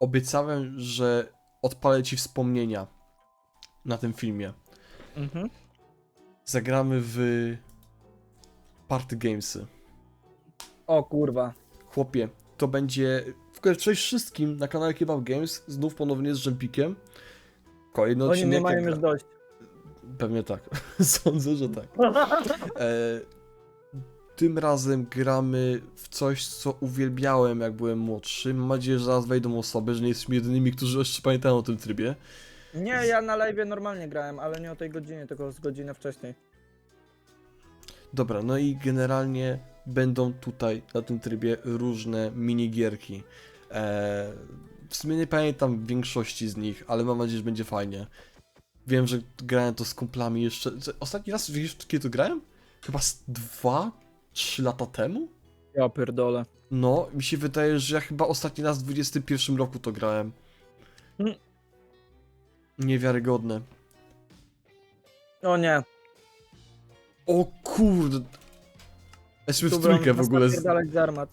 obiecałem, że odpalę ci wspomnienia na tym filmie. Mhm. Zagramy w Party Gamesy. O kurwa. Chłopie, to będzie. W ogóle cześć wszystkim na kanale Kebab Games. Znów ponownie z Jumpikiem. Kolejny Oni odcinek. nie mają jak już gra- dość. Pewnie tak. Sądzę, że tak. E, tym razem gramy w coś, co uwielbiałem, jak byłem młodszy. Mam nadzieję, że zaraz wejdą osoby, że nie jesteśmy jedynymi, którzy jeszcze pamiętają o tym trybie. Nie, ja na live normalnie grałem, ale nie o tej godzinie, tylko z godzinę wcześniej. Dobra, no i generalnie będą tutaj na tym trybie różne minigierki. E, w sumie nie pamiętam większości z nich, ale mam nadzieję, że będzie fajnie. Wiem, że grałem to z kumplami jeszcze. Ostatni raz wiesz, kiedy to grałem? Chyba z dwa, trzy lata temu? Ja pierdolę. No, mi się wydaje, że ja chyba ostatni raz w 21 roku to grałem. Mm. Niewiarygodne. O nie. O kurde. Jesteśmy w trójkę w ogóle. Napierdalać z armat.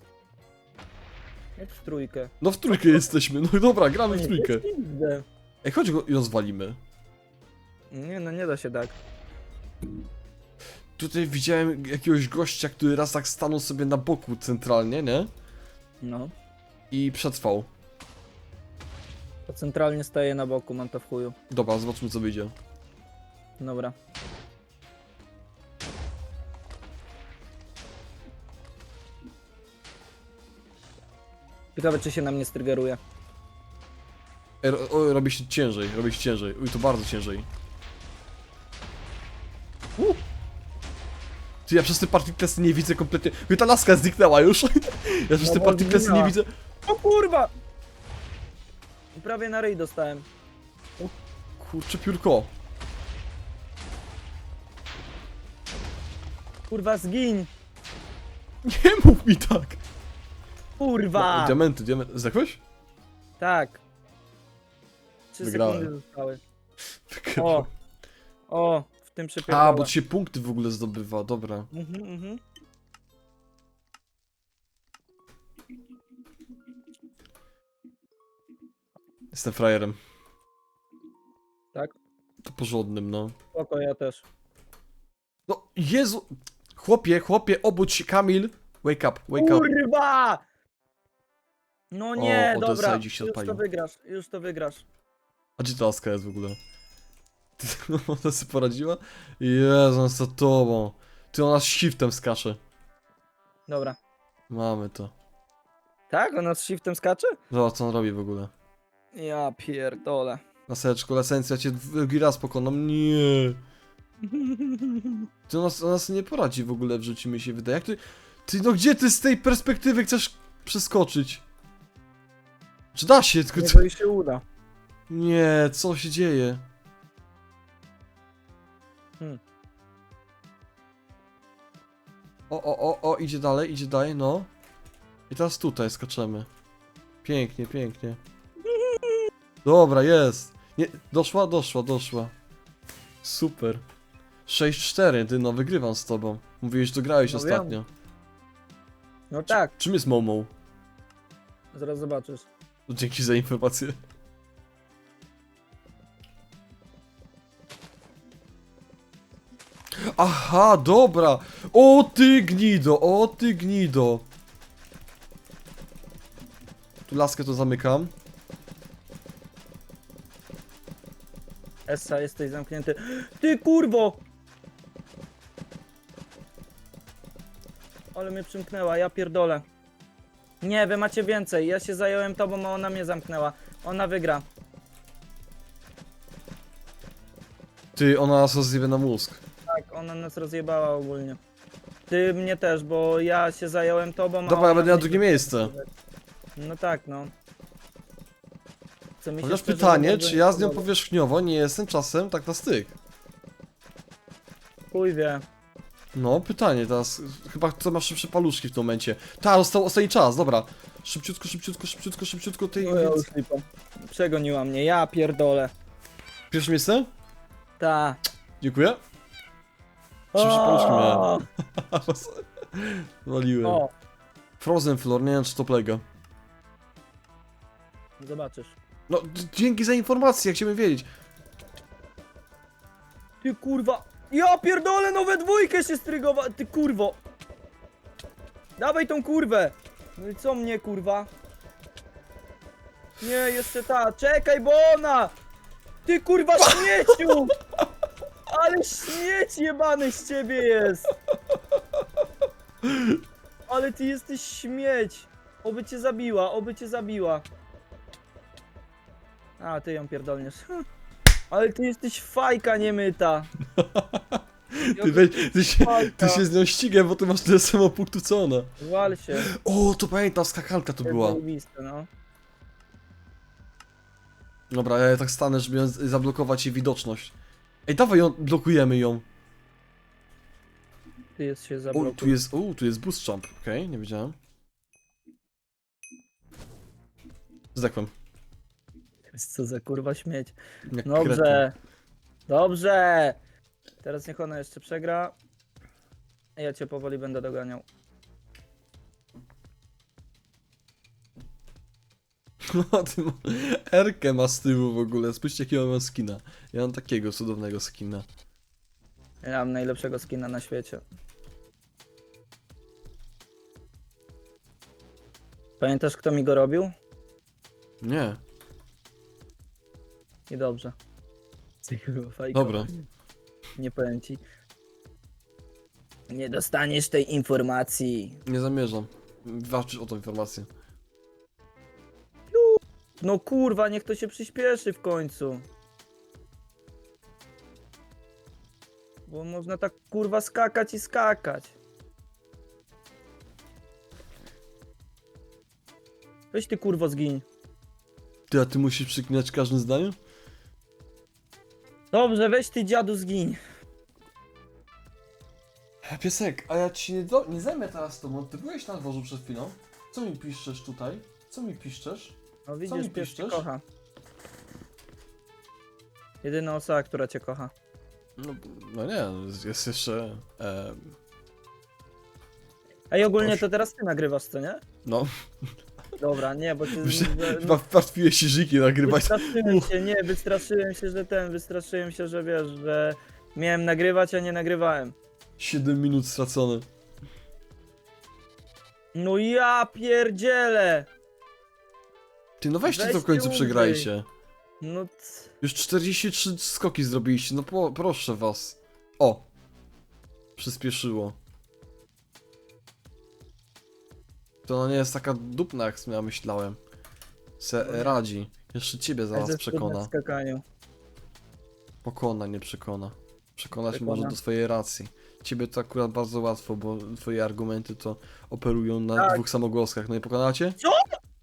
Jak w trójkę? No w trójkę jesteśmy. No dobra, gramy w Nie, trójkę. Ej, chodź go i rozwalimy. Nie no, nie da się tak. Tutaj widziałem jakiegoś gościa, który raz tak stanął sobie na boku centralnie, nie? No. I przetrwał. To centralnie staje na boku, mam to w chuju. Dobra, zobaczmy co wyjdzie. Dobra. Ciekawe czy się na mnie strygeruje. Ro, o, robi się ciężej, robi się ciężej. Uj, to bardzo ciężej. Ty, ja przez te partikles nie widzę kompletnie. Uj, ta laska zniknęła już. ja przez No te bo partikles nie zginęła. widzę. O kurwa! Prawie na ryj dostałem. Kurczę, piórko. Kurwa zgiń! Nie mów mi tak. Kurwa! No, diamenty, diamenty. Zdechłeś? Tak. Trzy Wygrałem. sekundy zostały. O! O! Tym A, bo ci się punkty w ogóle zdobywa, dobra. Mhm, mhm. Jestem frajerem. Tak? To porządnym, no. Spoko, ja też. No, Jezu! Chłopie, chłopie, obudź się, Kamil! Wake up, wake up. Kurwa! No nie, O, dobra, Odessa dziś się już to odpalił. wygrasz, już to wygrasz. A gdzie ta laska jest w ogóle? Ty, ona sobie poradziła? Jezu, ona za tobą. Ty, ona z shiftem skacze. Dobra. Mamy to. Tak? Ona z shiftem skacze? Zobacz, co on robi w ogóle. Ja pierdolę. Laseczko, lesencja cię drugi raz pokonam. Nie. Ty, ona, ona sobie nie poradzi w ogóle w życiu, mi się wydaje. Jak ty... Ty, no gdzie ty z tej perspektywy chcesz przeskoczyć? Czy da się? Tylko... Nie, to jej się uda. Nie, co się dzieje? O, o, o, o, idzie dalej, idzie dalej, no. I teraz tutaj skaczemy. Pięknie, pięknie. Dobra, jest. Nie, doszła, doszła, doszła. Super. 6-4, ty no, wygrywam z tobą. Mówiłeś, że grałeś No wiem. ostatnio. No tak, Czym jest Momo? zaraz zobaczysz. Dzięki za informację. Aha, dobra. O ty gnido, o ty gnido. Tu laskę to zamykam. Essa, jesteś zamknięty. Ty kurwo! Ale mnie przymknęła, ja pierdolę. Nie, wy macie więcej. Ja się zająłem tobą, a ona mnie zamknęła. Ona wygra. Ty, ona nas rozjebie na mózg. Ona nas rozjebała ogólnie. Ty mnie też, bo ja się zająłem tobą, a Dobra, ona ja będę na mnie- drugie miejsce. No tak, no. Co mi się Chociaż szczerze pytanie, mówiąc czy ja z nią podoba. powierzchniowo nie jestem czasem tak na styk. Chuj wie. No, pytanie teraz. Chyba kto ma szybsze paluszki w tym momencie. Ta, został ostatni czas, dobra. Szybciutko, szybciutko, szybciutko, szybciutko. Ty, O, ja więc... już lipa. Przegoniła mnie, ja pierdolę. Pierwsze miejsce? Ta. Dziękuję. Szybsze paluszki miałem. O, Waliłem. O, Frozen Floor, nie wiem czy to plega. Zobaczysz. No, d- dzięki za informację, chciałbym wiedzieć. Ty kurwa! Ja pierdolę, nowe dwójkę się strygowa... Ty kurwo! Dawaj tą kurwę! No i co mnie kurwa? Nie, jeszcze ta, czekaj, bo ona! Ty kurwa śmieciu! Ale śmieć jebany z ciebie jest! Ale ty jesteś śmieć! Oby cię zabiła, oby cię zabiła. A, ty ją pierdolniesz. Hm. Ale ty jesteś fajka niemyta. Ty, weź, ty, się, ty się z nią ścigaj, bo ty masz tyle samo punktów co ona. Wal się. O, to pamiętam, skakanka to była. Zajebiste, no. Dobra, ja tak stanę, żeby ją z- zablokować jej widoczność. Ej, dawaj ją, blokujemy ją. Ty jest się O, tu jest, o, tu jest boost jump. Okej, nie wiedziałem. Zdechłem. Co za kurwa śmieć. Jak. Dobrze. Dobrze. Teraz niech ona jeszcze przegra. Ja cię powoli będę doganiał. No, ty ma... Erkę ma z tyłu w ogóle. Spójrzcie jakiego mam skina. Ja mam takiego cudownego skina. Ja mam najlepszego skina na świecie. Pamiętasz kto mi go robił? Nie, I dobrze. Fajko. dobra. Nie powiem ci. Nie dostaniesz tej informacji. Nie zamierzam walczyć o tą informację. No kurwa, niech to się przyspieszy w końcu. Bo można tak kurwa skakać i skakać. Weź ty kurwo zgiń. Ty, a ty musisz przeklinać w każdym zdaniu? Dobrze, weź ty dziadu zgiń. Piesek, a ja ci nie, do... nie zajmę teraz tobą. Ty byłeś na dworzu przed chwilą. Co mi piszesz tutaj? Co mi piszesz? No mi widzisz, pies cię kocha. Jedyna osoba, która cię kocha. No, no nie, jest jeszcze... E, Ej, ogólnie to teraz ty nagrywasz, co nie? no, Dobra, nie, bo ty... Myślę- że- chyba wpartwiłeś się żyki nagrywać. Wystraszyłem się, nie, wystraszyłem się, że ten, wystraszyłem się, że wiesz, że miałem nagrywać, a nie nagrywałem. 7 minut stracone. No ja pierdzielę! Ty, no weźcie to w końcu umrzyj. przegrajcie. No c- Już 43 skoki zrobiliście, no po, proszę was. O! Przyspieszyło. To ona nie jest taka dupna, jak ja myślałem. Se nie. radzi. Jeszcze ciebie zaraz ze przekona. w skakaniu. Pokona, nie przekona. Przekonać Przekona. może do swojej racji. Ciebie to akurat bardzo łatwo, bo twoje argumenty to operują na Tak. dwóch samogłoskach. No i? Co?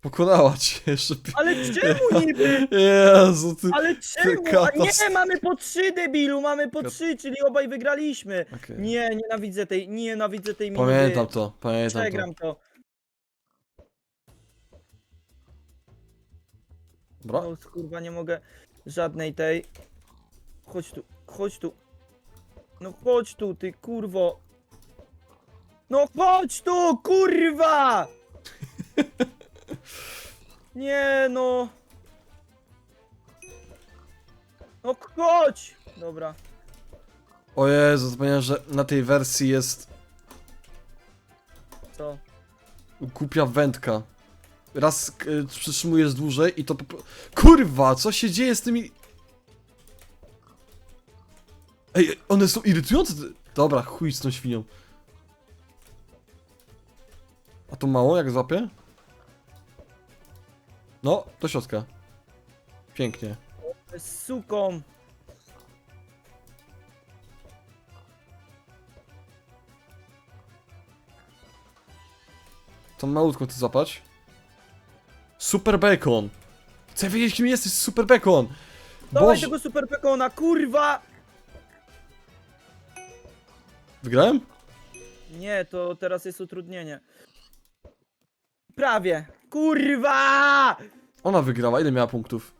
Pokonała cię jeszcze. pi- Ale czemu niby? Jezu, ty. Ale czemu? A nie, mamy po trzy debilu, mamy po trzy, czyli obaj wygraliśmy. Okej. Nie, nienawidzę tej, nienawidzę tej miny. Pamiętam to, pamiętam to. Przegram to. Dobra. No kurwa, nie mogę żadnej tej. Chodź tu, chodź tu. No chodź tu, ty kurwo. No chodź tu, kurwa! Nie no. No chodź! Dobra. O Jezu, zapomniałem, że na tej wersji jest Co? głupia wędka. Raz y, przytrzymujesz dłużej i to po... pro- Kurwa, co się dzieje z tymi... Ej, one są irytujące. Dobra, chuj z tą świnią. A to mało, jak złapię? No, do środka. Pięknie. Z suką. Tą malutką chcę złapać. Super Bacon. Chcę wiedzieć, kim jesteś, Super Bacon. Dawaj Boże. tego super pekona, kurwa! Wygrałem? Nie, to teraz jest utrudnienie. Prawie. Kurwa! Ona wygrała, ile miała punktów?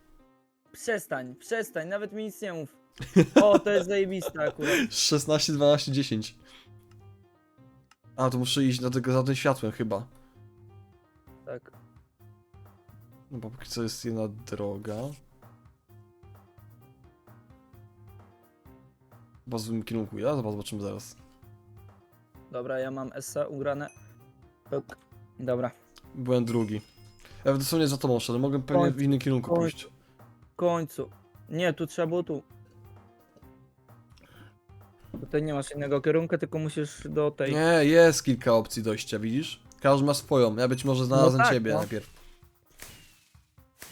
Przestań, przestań, nawet mi nic nie mów. O, to jest zajebiste akurat. 16, 12, 10. A, to muszę iść do tego za tym światłem chyba. Tak. No bo póki co jest jedna droga. Chyba w złym kierunku, ja? Zobaczymy zaraz. Dobra, ja mam Essa ugrane. Dobra. Byłem drugi. Ja dosłownie za tobą szedłem, mogę pewnie w innym kierunku Kończ. pójść. W końcu. Nie, tu trzeba było tu. Tutaj nie masz innego kierunku, tylko musisz do tej. Nie, jest kilka opcji dojścia, widzisz? Każdy ma swoją, ja być może znalazłem tak, ciebie no. najpierw.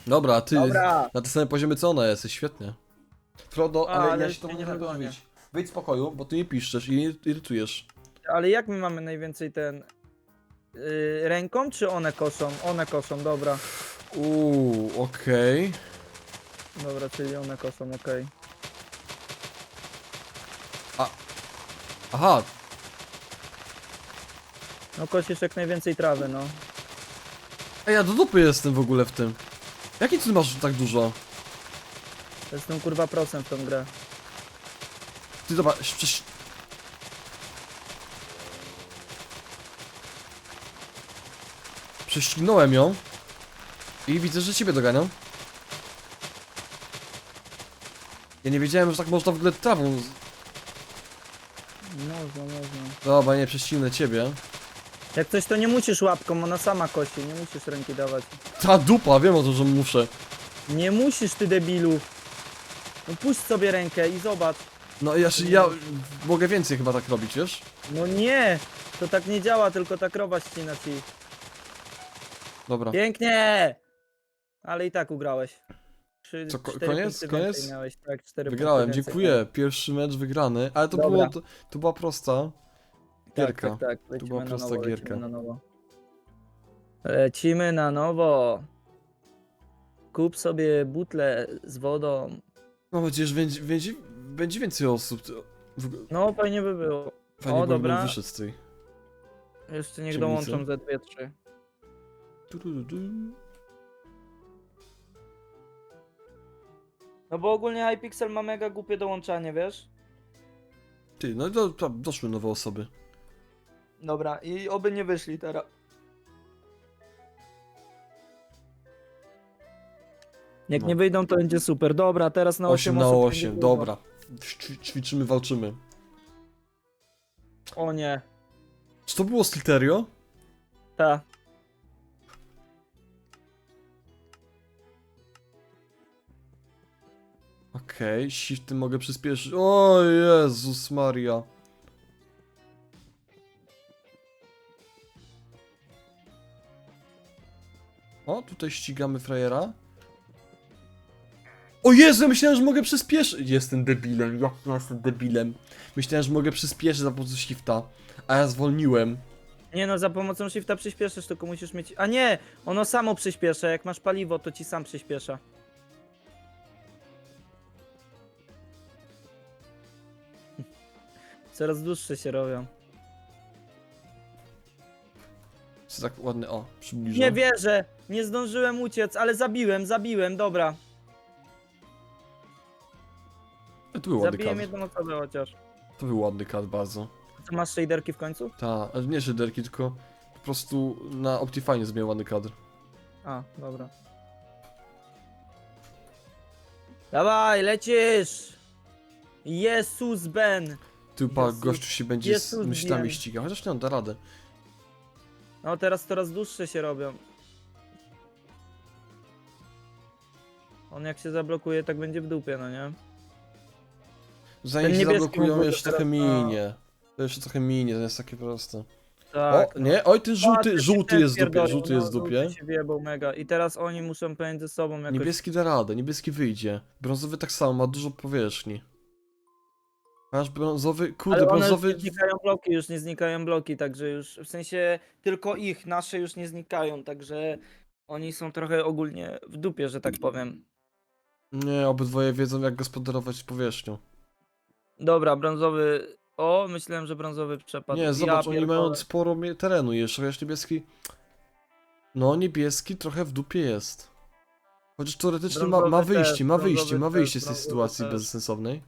Dobra, ty Dobra. na tym samym poziomie co ona jesteś, świetnie. Frodo, A, ale, ale ja się to nie dogonię. zrobić. Wyjdź z pokoju, bo ty nie piszczesz i irytujesz. Ale jak my mamy najwięcej ten. Yy, ręką czy one koszą? One koszą, dobra. Uuu, okej. Dobra, czyli one koszą, okej. Aha, No kosisz jak najwięcej trawy, no. ej, ja do dupy jestem w ogóle w tym. Jaki ty masz tak dużo? Ten kurwa procent w tą grę. Ty dobra, przecież... Prześcignąłem ją i widzę, że ciebie doganiam. Ja nie wiedziałem, że tak można w ogóle trawą... z- Można, można. Dobra, nie, prześcignę ciebie. Jak coś to nie musisz łapką, ona sama kosi, nie musisz ręki dawać. Ta dupa, wiem o tym, że muszę. Nie musisz ty debilu. No puść sobie rękę i zobacz. No ja, ja mogę więcej chyba tak robić, wiesz? No nie! To tak nie działa, tylko ta krowa ścina ci. Dobra. Pięknie! Ale i tak ugrałeś. Trzy, Co, ko- cztery koniec? punkty Koniec? Miałeś, tak, cztery Wygrałem, więcej dziękuję. Pierwszy mecz wygrany, ale to Dobra. było, to, to była prosta miałeś. gierka. Tak, tak, tak. Lecimy była na prosta nowo, gierka. Lecimy na nowo. Lecimy na nowo. Kup sobie butlę z wodą. Mam nadzieję, że będzie, będzie, będzie więcej osób. To- w- No, fajnie by było. Fajnie, O, bo bym dobra. wyszedł z tej. Jeszcze niech Ciemnicy. dołączą ze dwie, trzy. No bo ogólnie Hypixel ma mega głupie dołączanie, wiesz? Ty, no i do, do, doszły nowe osoby. Dobra, i oby nie wyszli teraz. Jak No. nie wyjdą, to będzie super. Dobra, teraz na 8, 8 na osób 8, będzie dużo. dobra. Ćwi- ćwiczymy, walczymy. O nie, Czy to było Sliterio? ta. Okej, shifty mogę przyspieszyć. O Jezus Maria. O, tutaj ścigamy frajera. O Jezu, myślałem, że mogę przyspieszyć. Jestem debilem, jak ja jestem debilem. Myślałem, że mogę przyspieszyć za pomocą shifta, a ja zwolniłem. Nie no, za pomocą shifta przyspieszysz, tylko musisz mieć... A nie! Ono samo przyspiesza, jak masz paliwo, to ci sam przyspiesza. Coraz dłuższe się robią. Co tak ładny, o, przybliżę. Nie wierzę! Nie zdążyłem uciec, ale zabiłem, zabiłem, dobra. To był ładny Zabiłem kadr. jedną osobę chociaż. To był ładny kadr bardzo. To masz shaderki w końcu? Ta, ale nie szyderki, tylko po prostu na Optifine zmienił ładny kadr. A, dobra. Dawaj, lecisz! Jezus Ben! Tu pa, Jezus- gościu się będzie z myślami wiem. ścigał, chociaż nie on da radę. No teraz coraz dłuższe się robią. On jak się zablokuje, tak będzie w dupie, no nie? Zanim Ten się niebieski zablokują, mógł jeszcze teraz trochę na- minie. To jeszcze trochę minie, to jest takie proste. Tak. o, nie, oj, ten A, żółty, ty się żółty ten jest w dupie, pierdolił, żółty jest w no, dupie. żółty się mega. I teraz oni muszą pomiędzy sobą jakoś... Niebieski da radę, niebieski wyjdzie. Brązowy tak samo, ma dużo powierzchni. Masz brązowy, kurde, Ale one brązowy... już nie znikają bloki, już nie znikają bloki, także już, w sensie tylko ich, nasze już nie znikają, także oni są trochę ogólnie w dupie, że tak powiem. Nie, obydwoje wiedzą jak gospodarować powierzchnią. Dobra, brązowy, o, myślałem, że brązowy przepadł. Nie, zobacz, oni pierdolę. mają sporo mie- terenu jeszcze, chociaż niebieski... No, niebieski trochę w dupie jest. Chociaż teoretycznie ma, ma Brązowy wyjście, też, ma wyjście, ma wyjście z tej brązowy sytuacji też. bezsensownej.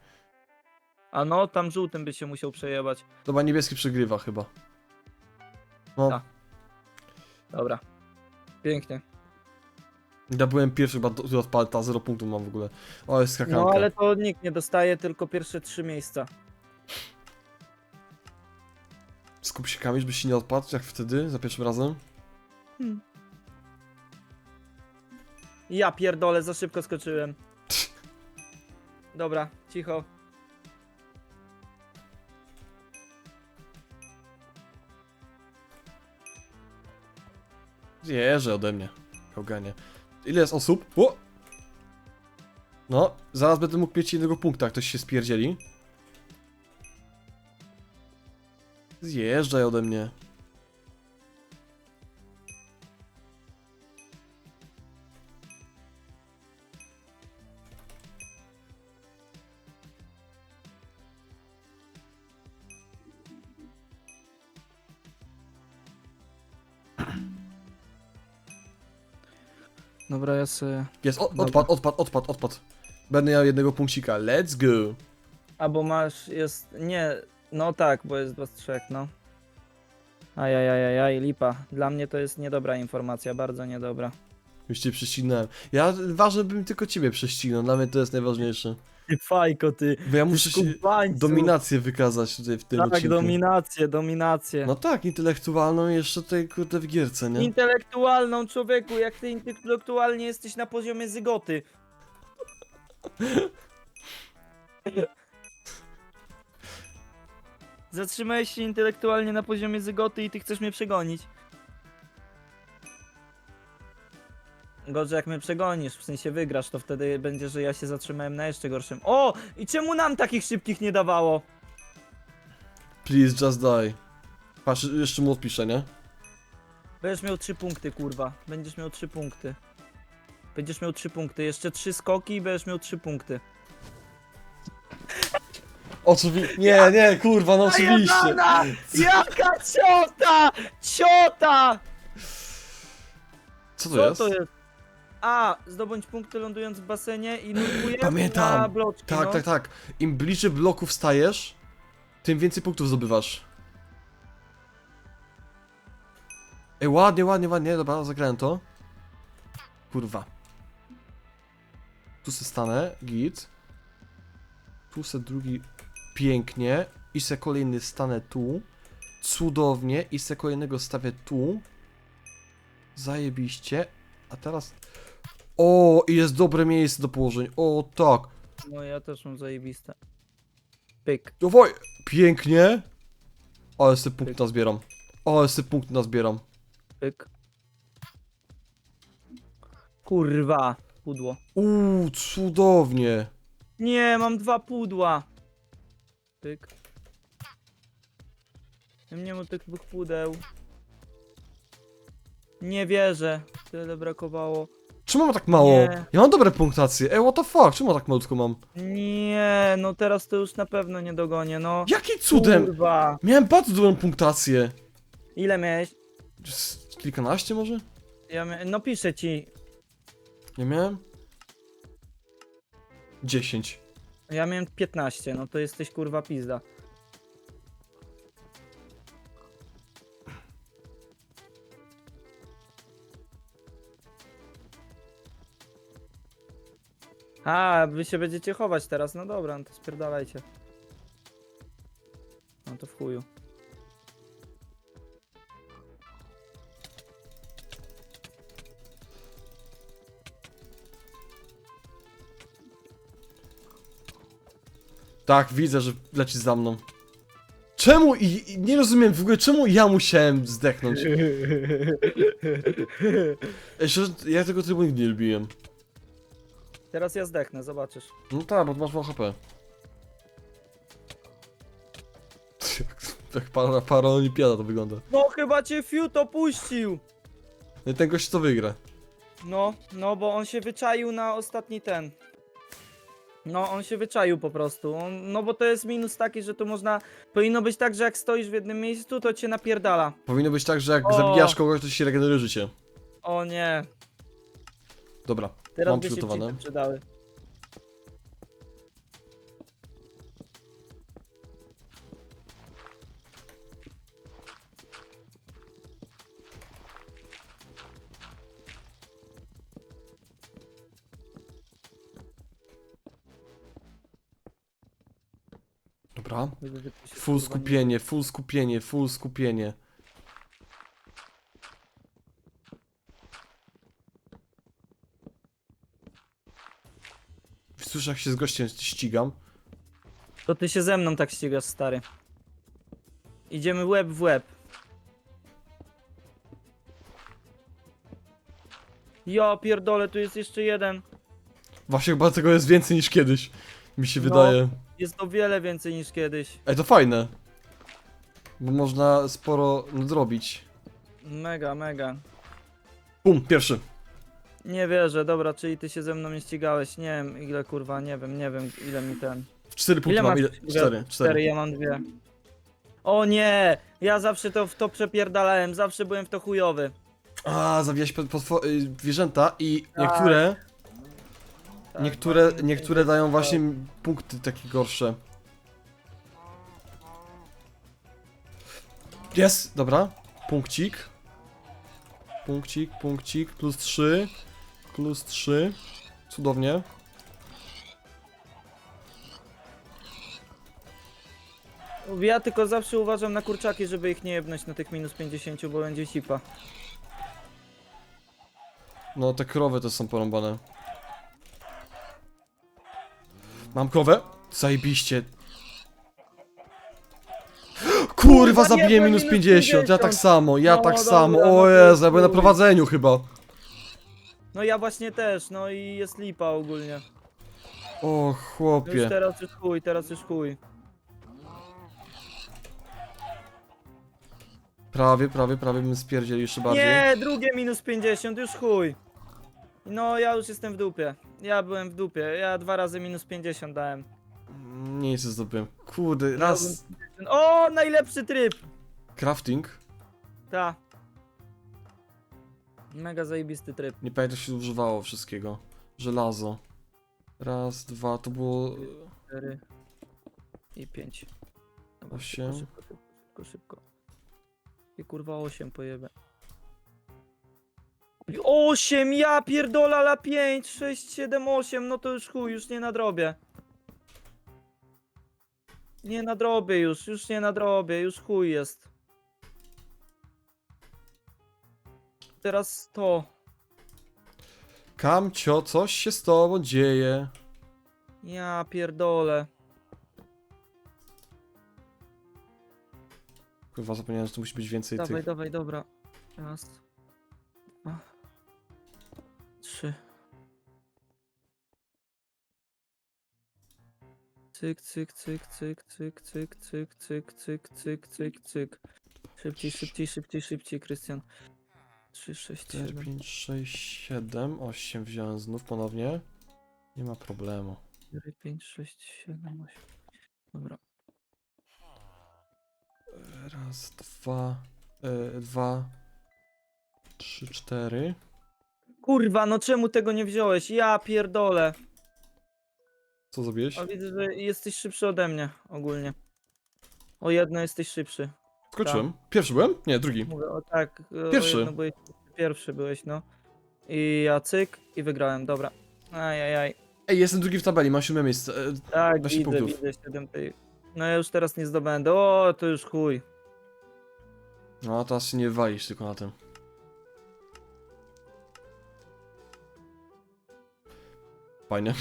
A no, tam żółtym by się musiał przejebać. Dobra, niebieski przegrywa chyba. No, Tak. Dobra. Pięknie. Ja byłem pierwszy, chyba, który odpadł, ta 0 punktów mam w ogóle. O, jest skakanka. No ale to nikt nie dostaje, tylko pierwsze trzy miejsca. Skup się kamień, byś się nie odpadł, jak wtedy, za pierwszym razem. Ja pierdolę, za szybko skoczyłem. Dobra, cicho. Jeże ode mnie. Kałganie. Ile jest osób? O! No, zaraz będę mógł mieć jednego punkta, ktoś się spierdzieli. Zjeżdżaj ode mnie. Jest, o, Dobra. odpad, odpad, odpad, odpad. Będę miał jednego punkcika. Let's go. Albo masz, jest, nie, no tak, bo jest was trzech, no. Ajajajajaj, lipa. Dla mnie to jest niedobra informacja, bardzo niedobra. Już cię prześcignąłem. Ja ważne bym tylko ciebie prześcignął, dla mnie to jest najważniejsze. Ty fajko, ty. Bo ja muszę się Skubańcu. dominację wykazać tutaj w tym Tak, odcinku. dominację, dominację. No tak, intelektualną i jeszcze tutaj kurde w gierce, nie? Intelektualną człowieku, jak ty intelektualnie jesteś na poziomie zygoty. Zatrzymałeś się intelektualnie na poziomie zygoty i ty chcesz mnie przegonić. Gorzej jak mnie przegonisz, w sensie wygrasz, to wtedy będzie, że ja się zatrzymałem na jeszcze gorszym. O! I czemu nam takich szybkich nie dawało? Please just die. Patrz, jeszcze mu odpiszę, nie? Będziesz miał trzy punkty, kurwa. Będziesz miał trzy punkty. Będziesz miał trzy punkty. Jeszcze trzy skoki i będziesz miał trzy punkty. Oczywiście. Nie, nie, kurwa, no oczywiście. Jebana! Jaka ciota! Ciota! Co to Co jest? to jest? A, zdobądź punkty lądując w basenie i nurkujesz Pamiętam. na bloczki, Tak, no. tak, tak. Im bliżej bloków stajesz, tym więcej punktów zdobywasz. Ej, ładnie, ładnie, ładnie, dobra, zagrałem to. Kurwa. Tu se stanę, git. Tu se drugi, pięknie. I se kolejny stanę tu. Cudownie. I se kolejnego stawię tu. Zajebiście. A teraz... O, i jest dobre miejsce do położeń. O, tak. No ja też mam zajebiste. Pyk. Dawaj! Pięknie! O, jeszcze punkt nazbieram. O, jeszcze punkt nazbieram. Pyk. Kurwa. Pudło. Uuu, cudownie. Nie, mam dwa pudła. Pyk. Ja nie mam tych dwóch pudeł. Nie wierzę. Tyle brakowało. Czemu mam tak mało? Nie. Ja mam dobre punktacje. Ej, what the fuck? Czemu tak malutko mam? Nie, no teraz to już na pewno nie dogonię, no. Jakim cudem? Kurwa. Miałem bardzo dobrą punktację. Ile miałeś? Z kilkanaście może? Ja mia... No piszę ci. Nie miałem? 10. Ja miałem 15, no to jesteś kurwa pizda. A, wy się będziecie chować teraz, no dobra, no to spierdalajcie. No to w chuju. Tak, widzę, że leci za mną. Czemu i, i nie rozumiem w ogóle, czemu ja musiałem zdechnąć? Ej, szczerze, ja tego trybu nigdy nie lubiłem. Teraz ja zdechnę, zobaczysz. No tak, bo masz mało HP. Jak para, para olimpiada to wygląda. No chyba cię Fiut opuścił! No i ten gość to wygra. No, no bo on się wyczaił na ostatni ten. No, on się wyczaił po prostu. On, no bo to jest minus taki, że tu można. Powinno być tak, że jak stoisz w jednym miejscu, to cię napierdala. Powinno być tak, że jak O! zabijasz kogoś, to ci się regeneruje życie. O nie. Dobra, Teraz mam przygotowane. Dobra. Gdyby tu się Full skupienie, full skupienie, full skupienie. Słyszę jak się z gościem ścigam. To ty się ze mną tak ścigasz, stary. Idziemy łeb w łeb. Ja pierdolę, tu jest jeszcze jeden. Właśnie chyba tego jest więcej niż kiedyś. Mi się No. wydaje. Jest o wiele więcej niż kiedyś. Ej, to fajne. Bo można sporo nadrobić. Mega, mega. Bum, pierwszy. Nie wierzę, dobra, czyli ty się ze mną nie ścigałeś. Nie wiem ile kurwa, nie wiem, nie wiem ile mi ten. Cztery punkty mam. masz? Ile? Cztery, cztery. Ja mam dwie. O nie! Ja zawsze to w to przepierdalałem, zawsze byłem w to chujowy. A, zawijać pod, potwo- y, zwierzęta i Tak. niektóre, Tak, niektóre, niektóre dają właśnie punkty takie gorsze. Jest, dobra. Punkcik. Punkcik, punkcik, plus 3. Plus 3. Cudownie. Ja tylko zawsze uważam na kurczaki, żeby ich nie jebnąć na tych minus 50, bo będzie cipa. No, te krowy to są porąbane. Mam krowę? Zajebiście. Kurwa, zabiję minus minus 50, ja tak 50. samo, ja No, tak dobra, samo. no O to Jezu, ja byłem na chuj. prowadzeniu chyba. No ja właśnie też, no i jest lipa ogólnie. O No już chłopie. teraz już chuj, teraz już chuj. Prawie, prawie, prawie bym spierdziel jeszcze bardziej. Nie, drugie minus 50, już chuj. No ja już jestem w dupie. Ja byłem w dupie, ja dwa razy minus 50 dałem. Nie nic zdobyłem. Kurde, raz O, najlepszy tryb! crafting. Ta. Mega zajebisty tryb. Nie pamiętam, jak się używało wszystkiego. Żelazo. Raz, dwa, to było... 4 i 5. Dobra, Osiem. Szybko, szybko, szybko, szybko. I kurwa 8 pojebę. 8, ja pierdolala 5, 6, 7, 8, no to już chuj, już nie nadrobię. Nie nadrobię już, już nie nadrobię, już chuj jest. Teraz to. Kamcio, coś się z tobą dzieje. Ja pierdolę. Kurwa, zapomniałem, że to musi być więcej Dawaj, tych. dawaj, dobra. Raz. Dwa. Trzy. Cyk, cyk, cyk, cyk, cyk, cyk, cyk, cyk, cyk, cyk, cyk, cyk. Szybciej, szybciej, szybciej, szybciej, Krystian. 3, 6, 4, 7. 5, 6, 7, 8 wziąłem znów ponownie. Nie ma problemu. 4, 5, 6, 7, 8. Dobra. Raz, dwa, e, dwa, trzy, cztery. Kurwa, no czemu tego nie wziąłeś? Ja pierdolę. Co zrobiłeś? A widzę, że jesteś szybszy ode mnie ogólnie. O jedno jesteś szybszy. Skoczyłem. Pierwszy byłem? Nie, drugi. Mówię, o tak. o Pierwszy. jedno byłeś, pierwszy byłeś, no. I ja cyk i wygrałem, dobra. Ajajaj. Ej, jestem drugi w tabeli, mam siódme miejsce. E, Tak, widzę, punktów. widzę 7 tej. No ja już teraz nie zdobędę. O, to już chuj. No, teraz się nie walisz tylko na tym. Fajnie.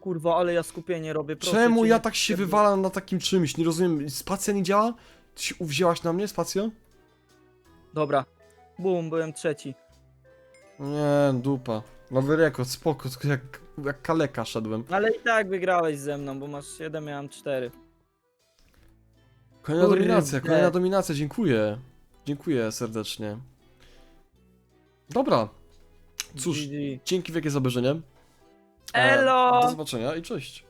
Kurwa, ale ja skupienie robię, proszę Czemu cię, ja nie tak się wywalam na takim czymś? Nie rozumiem. Spacja nie działa? Ty się uwzięłaś na mnie, spacja? Dobra. Bum, byłem trzeci. Nie, dupa. Nowy rekord, spoko, tylko jak, jak kaleka szedłem. Ale i tak wygrałeś ze mną, bo masz 7, ja mam 4. Kolejna Kurde. dominacja, kolejna dominacja, dziękuję. Dziękuję serdecznie. Dobra. Cóż, GG. dzięki wielkie za obejrzenie. E, Elo! Do zobaczenia i cześć.